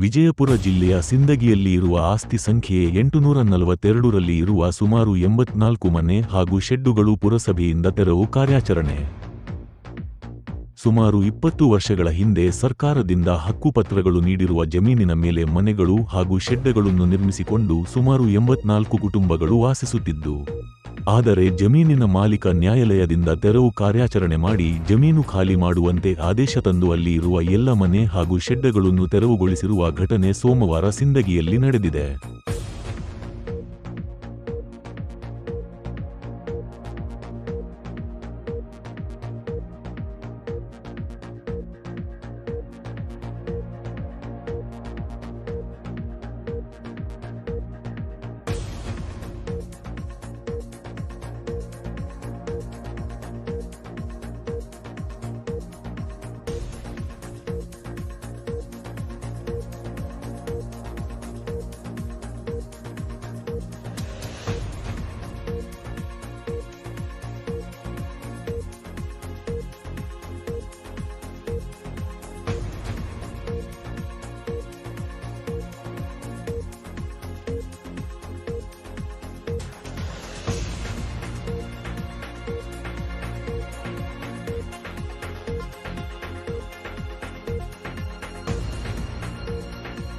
ವಿಜಯಪುರ ಜಿಲ್ಲೆಯ ಸಿಂದಗಿಯಲ್ಲಿ ಇರುವ ಆಸ್ತಿ ಸಂಖ್ಯೆ ಎಂಟುನೂರ ನಲವತ್ತೆರಡರಲ್ಲಿ ಇರುವ ಸುಮಾರು ಎಂಬತ್ನಾಲ್ಕು ಮನೆ ಹಾಗೂ ಶೆಡ್ಡುಗಳು ಪುರಸಭೆಯಿಂದ ತೆರವು ಕಾರ್ಯಾಚರಣೆ. ಸುಮಾರು ಇಪ್ಪತ್ತು ವರ್ಷಗಳ ಹಿಂದೆ ಸರ್ಕಾರದಿಂದ ಹಕ್ಕುಪತ್ರಗಳು ನೀಡಿರುವ ಜಮೀನಿನ ಮೇಲೆ ಮನೆಗಳು ಹಾಗೂ ಶೆಡ್ಡುಗಳನ್ನು ನಿರ್ಮಿಸಿಕೊಂಡು ಸುಮಾರು ಎಂಬತ್ನಾಲ್ಕು ಕುಟುಂಬಗಳು ವಾಸಿಸುತ್ತಿದ್ದು. ಆದರೆ ಜಮೀನಿನ ಮಾಲೀಕ ನ್ಯಾಯಾಲಯದಿಂದ ತೆರವು ಕಾರ್ಯಾಚರಣೆ ಮಾಡಿ ಜಮೀನು ಖಾಲಿ ಮಾಡುವಂತೆ ಆದೇಶ ತಂದು ಅಲ್ಲಿ ಇರುವ ಎಲ್ಲ ಮನೆ ಹಾಗೂ ಶೆಡ್ಡೆಗಳನ್ನು ತೆರವುಗೊಳಿಸಿರುವ ಘಟನೆ ಸೋಮವಾರ ಸಿಂದಗಿಯಲ್ಲಿ ನಡೆದಿದೆ.